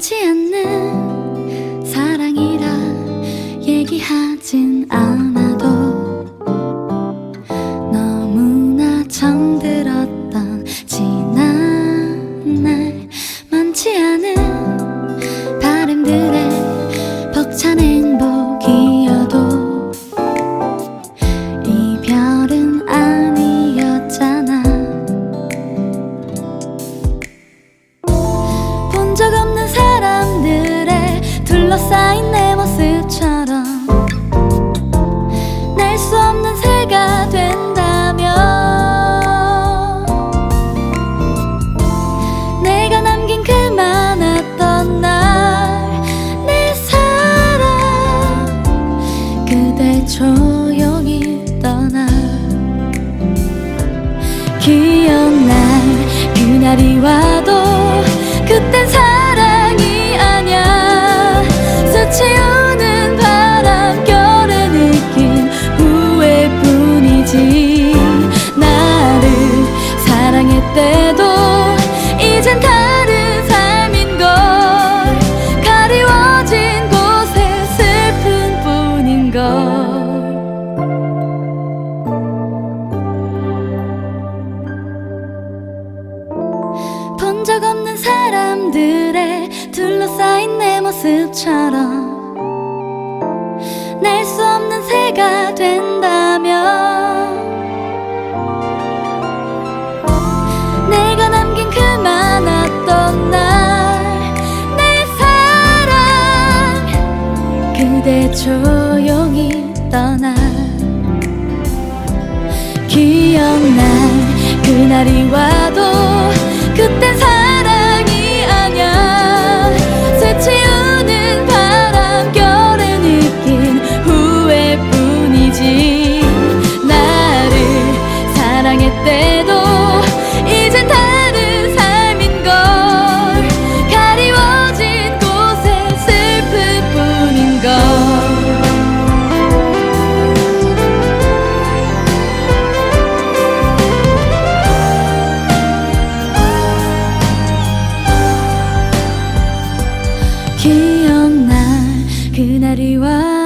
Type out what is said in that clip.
많지 않는 사랑이라 얘기하진 않아 둘러싸인 내 모습처럼 낼수 없는 새가 된다면 내가 남긴 그 많았던 날 내 사랑 그대 조용히 떠나 기억날 그날이 와도 그땐 사 모습처럼 낼수 없는 새가 된다면 내가 남긴 그 많았던 날 내 사랑 그대 조용히 떠나 기억날 그날이 와 りは